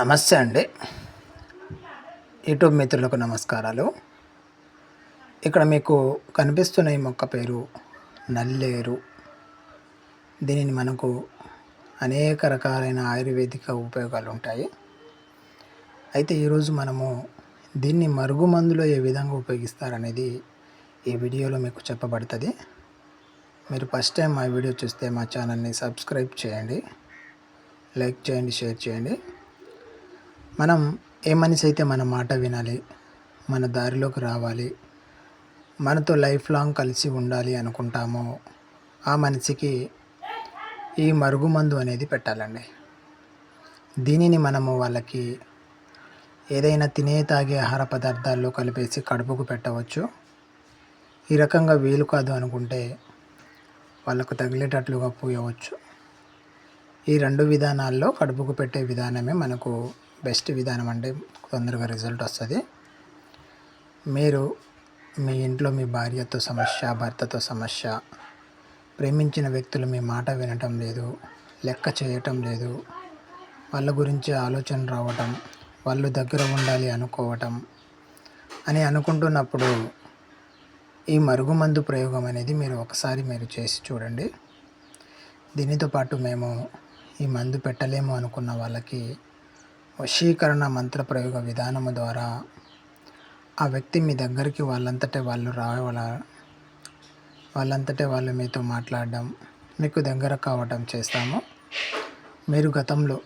నమస్తే అండి. యూట్యూబ్ మిత్రులకు నమస్కారాలు. ఇక్కడ మీకు కనిపిస్తున్న ఈ మొక్క పేరు నల్లేరు. దీనిని మనకు అనేక రకాలైన ఆయుర్వేదిక ఉపయోగాలు ఉంటాయి. అయితే ఈరోజు మనము దీన్ని మరుగుమందులో ఏ విధంగా ఉపయోగిస్తారనేది ఈ వీడియోలో మీకు చెప్పబడుతుంది. మీరు ఫస్ట్ టైం మా వీడియో చూస్తే మా ఛానల్ని సబ్స్క్రైబ్ చేయండి. లైక్ చేయండి షేర్ చేయండి. మనం ఏ మనిషి అయితే మన మాట వినాలి మన దారిలోకి రావాలి మనతో లైఫ్ లాంగ్ కలిసి ఉండాలి అనుకుంటామో ఆ మనిషికి ఈ మరుగుమందు అనేది పెట్టాలండి. దీనిని మనము వాళ్ళకి ఏదైనా తినే తాగే ఆహార పదార్థాల్లో కలిపేసి కడుపుకు పెట్టవచ్చు. ఈ రకంగా వీలు కాదు అనుకుంటే వాళ్ళకు తగిలేటట్లుగా పూయవచ్చు. ఈ రెండు విధానాల్లో కడుపుకు పెట్టే విధానమే మనకు బెస్ట్ విధానం అంటే తొందరగా రిజల్ట్ వస్తుంది. మీరు మీ ఇంట్లో మీ భార్యతో సమస్య భర్తతో సమస్య ప్రేమించిన వ్యక్తులు మీ మాట వినటం లేదు లెక్క చేయటం లేదు వాళ్ళ గురించి ఆలోచన రావటం వాళ్ళు దగ్గర ఉండాలి అనుకోవటం అని అనుకుంటున్నప్పుడు ఈ మరుగుమందు ప్రయోగం అనేది మీరు ఒకసారి మీరు చేసి చూడండి. దీనితో పాటు మేము ఈ మందు పెట్టలేము అనుకున్న వాళ్ళకి వశీకరణ మంత్ర ప్రయోగ విధానము ద్వారా ఆ వ్యక్తి మీ దగ్గరికి వాళ్ళంతటే వాళ్ళు రావాల? వాళ్ళంతటే వాళ్ళు మీతో మాట్లాడడం మీకు దగ్గర కావటం చేస్తాము. మీరు గతంలో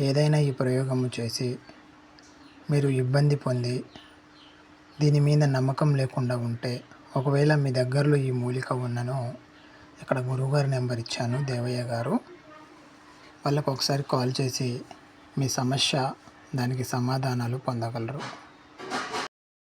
ఏదైనా ఈ ప్రయోగము చేసి మీరు ఇబ్బంది పొంది దీని మీద నమ్మకం లేకుండా ఉంటే ఒకవేళ మీ దగ్గరలో ఈ మూలిక ఉన్నను ఇక్కడ గురువుగారి నెంబర్ ఇచ్చాను దేవయ్య గారు. వాళ్ళకు ఒకసారి కాల్ చేసి మీ సమస్య దానికి సమాధానాలు పొందగలరు.